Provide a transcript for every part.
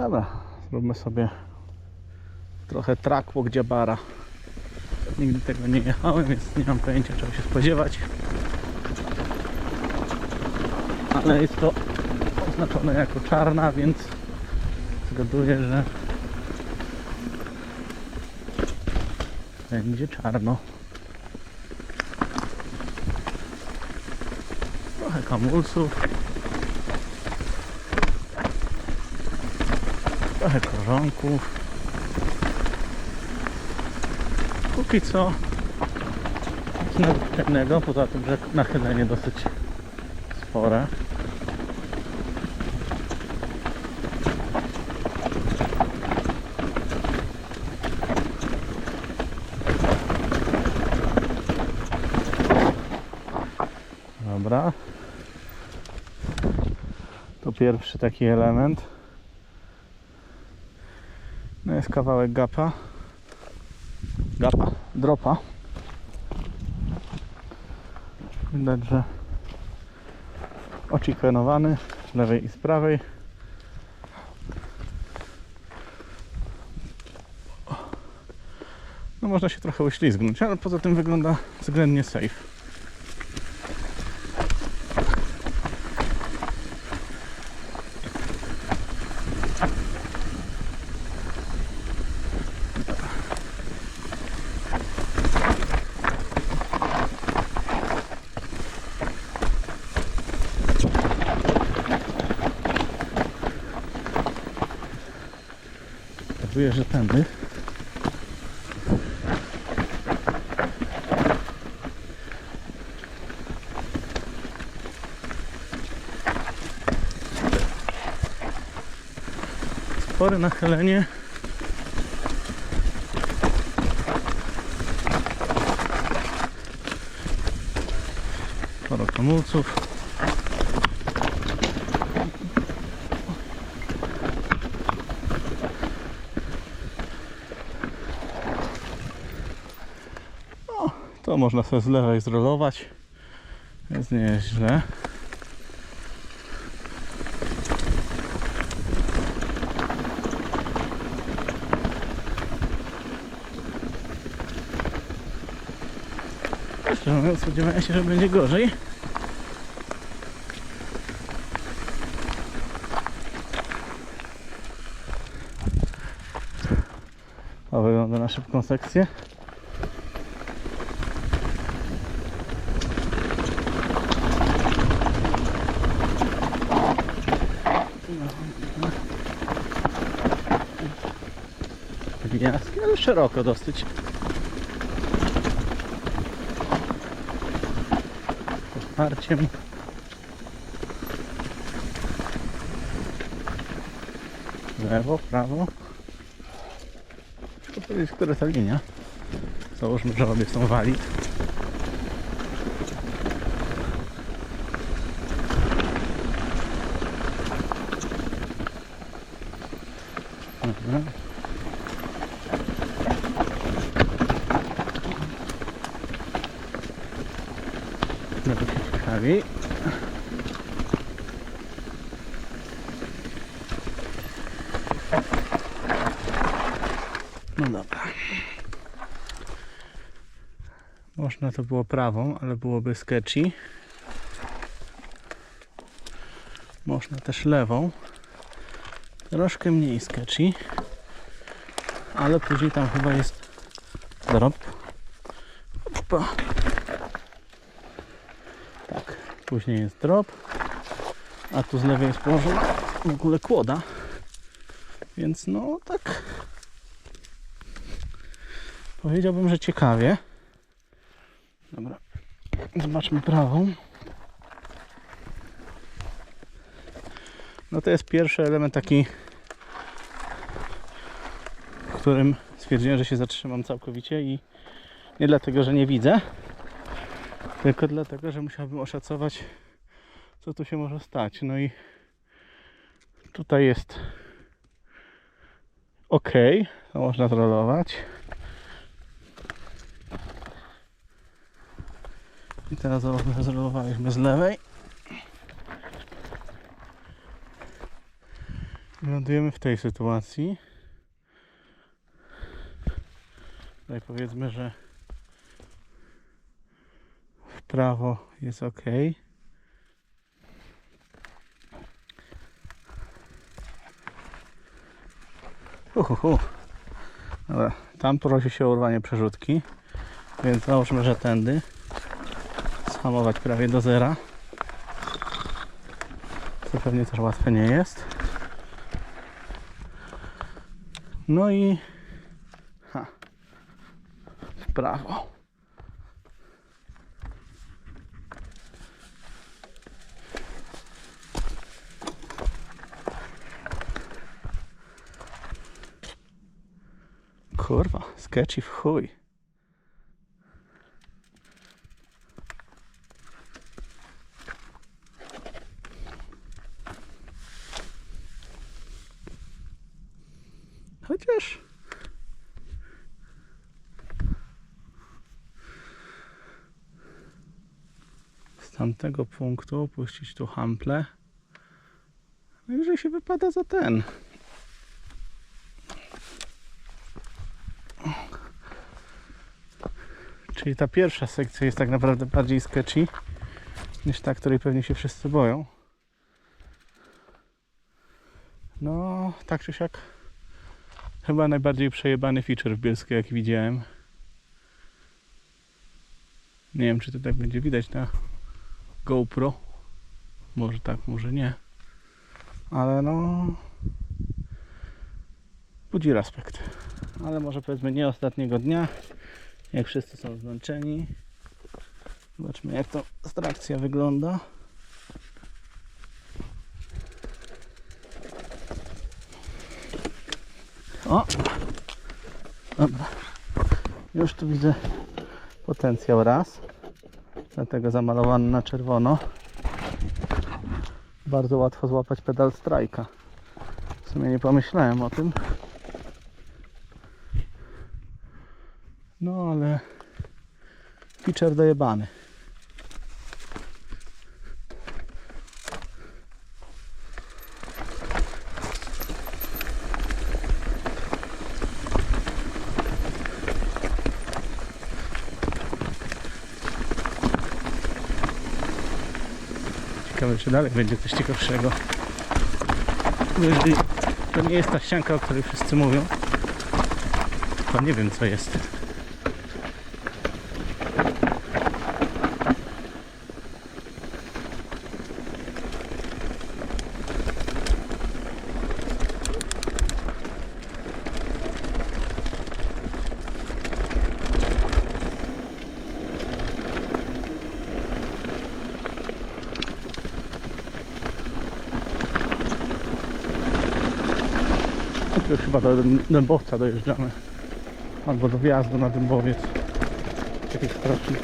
Dobra, zróbmy sobie trochę track walk Dziabara. Nigdy tego nie jechałem, więc nie mam pojęcia czego się spodziewać. Ale jest to oznaczone jako czarna, więc zgaduję, że będzie czarno. Trochę kamulców. Trochę korzonków. Póki co nic nadzwyczajnego, poza tym, że nachylenie dosyć spore. Dobra. To pierwszy taki element. No jest kawałek gapa. Gapa, dropa. Widać, że ocikwenowany z lewej i z prawej. No można się trochę uślizgnąć, ale poza tym wygląda względnie safe. Pokazuję, że tędy. Spore nachylenie. Sporo kamulców. To można sobie z lewej zrolować. Więc nie jest źle. Szczerze spodziewałem się, że będzie gorzej. A wygląda na szybką sekcję. Winiarski, ale szeroko dosyć. Otwarciem. Lewo, prawo. Trzeba powiedzieć, która ta linia. Załóżmy, że obie są walid. Dobra. No to się. No dobra. Można to było prawą, ale byłoby sketchy. Można też lewą. Troszkę mniej sketchy. Ale później tam chyba jest drop. Opa. Później jest drop, a tu z lewej jest położona w ogóle kłoda, więc no tak powiedziałbym, że ciekawie. Dobra, zobaczmy prawą. No to jest pierwszy element taki, w którym stwierdziłem, że się zatrzymam całkowicie i nie dlatego, że nie widzę, tylko dlatego, że musiałbym oszacować, co tu się może stać. No i tutaj jest ok, to można zrolować. I teraz zrolowaliśmy z lewej. Lądujemy w tej sytuacji. Tutaj powiedzmy, że prawo jest ok. Uhuhu. Dobra, tam prosi się o urwanie przerzutki, więc załóżmy, że tędy schamować prawie do zera. Co pewnie też łatwe nie jest. No i ha, w prawo. Kurwa, sketchy w chuj. Chociaż... Z tamtego punktu puścić tu hample. Najwyżej się wypada za ten. Czyli ta pierwsza sekcja jest tak naprawdę bardziej sketchy niż ta, której pewnie się wszyscy boją. No, tak czy siak chyba najbardziej przejebany feature w Bielskiej jaki widziałem. Nie wiem czy to tak będzie widać na GoPro. Może tak, może nie. Ale no budzi respekt. Ale może powiedzmy nie ostatniego dnia. Jak wszyscy są zmęczeni. Zobaczmy jak to atrakcja wygląda. O! Dobra. Już tu widzę potencjał raz. Dlatego zamalowany na czerwono. Bardzo łatwo złapać pedal strajka. W sumie nie pomyślałem o tym. No ale feature dojebany. Ciekawe czy dalej będzie coś ciekawszego. To nie jest ta ścianka, o której wszyscy mówią, to nie wiem co jest. Chyba do Dębowca dojeżdżamy. Albo do wjazdu na Dębowiec. Jakiś straszny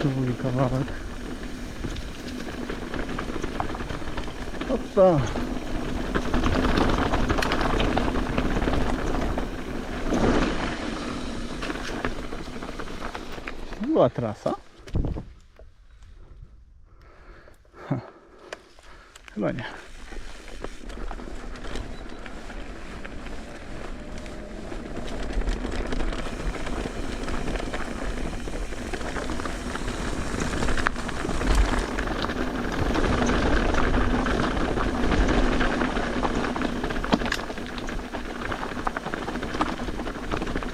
długi kawałek. Opa. Była trasa? Ha. Chyba nie.